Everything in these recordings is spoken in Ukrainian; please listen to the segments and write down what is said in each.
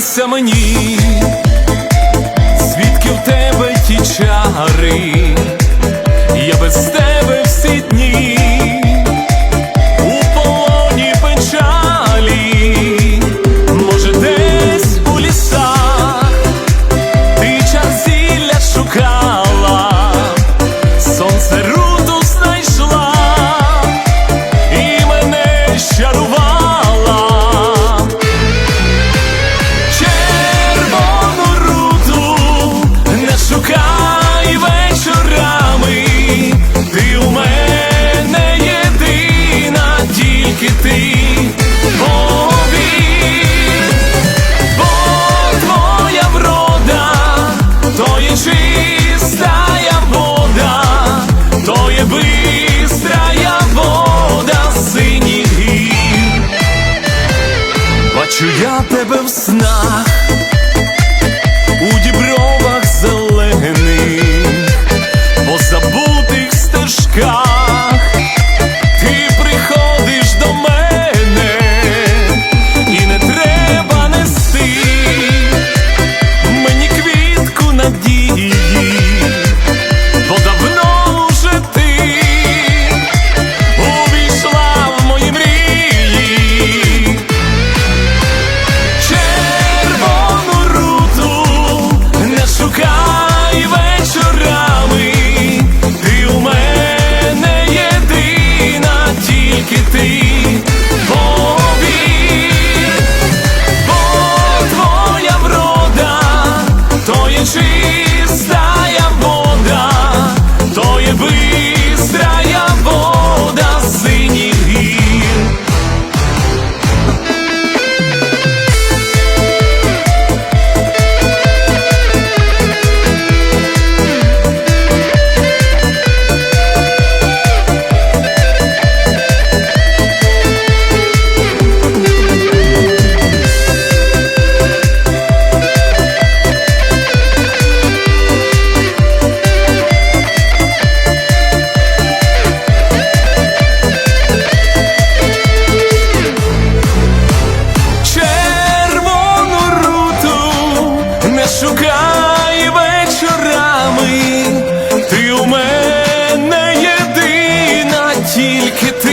Признайся мені, звідки в тебе ті чари,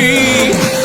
free.